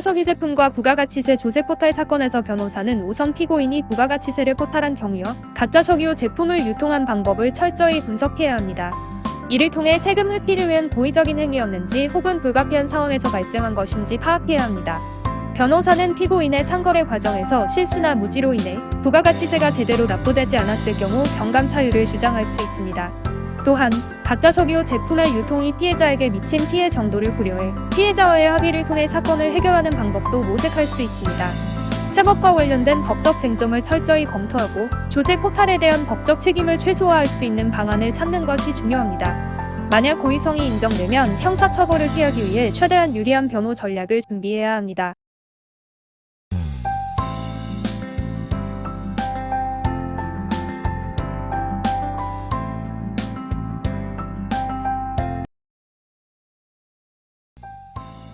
석유 제품과 부가가치세 조세 포탈 사건에서 변호사는 우선 피고인이 부가가치세를 포탈한 경우여 가짜 석유 제품을 유통한 방법을 철저히 분석해야 합니다. 이를 통해 세금 회피를 위한 고의적인 행위였는지 혹은 불가피한 상황에서 발생한 것인지 파악해야 합니다. 변호사는 피고인의 상거래 과정에서 실수나 무지로 인해 부가가치세가 제대로 납부되지 않았을 경우 경감 사유를 주장할 수 있습니다. 또한 가짜 석유 제품의 유통이 피해자에게 미친 피해 정도를 고려해 피해자와의 합의를 통해 사건을 해결하는 방법도 모색할 수 있습니다. 세법과 관련된 법적 쟁점을 철저히 검토하고 조세 포탈에 대한 법적 책임을 최소화할 수 있는 방안을 찾는 것이 중요합니다. 만약 고의성이 인정되면 형사처벌을 피하기 위해 최대한 유리한 변호 전략을 준비해야 합니다.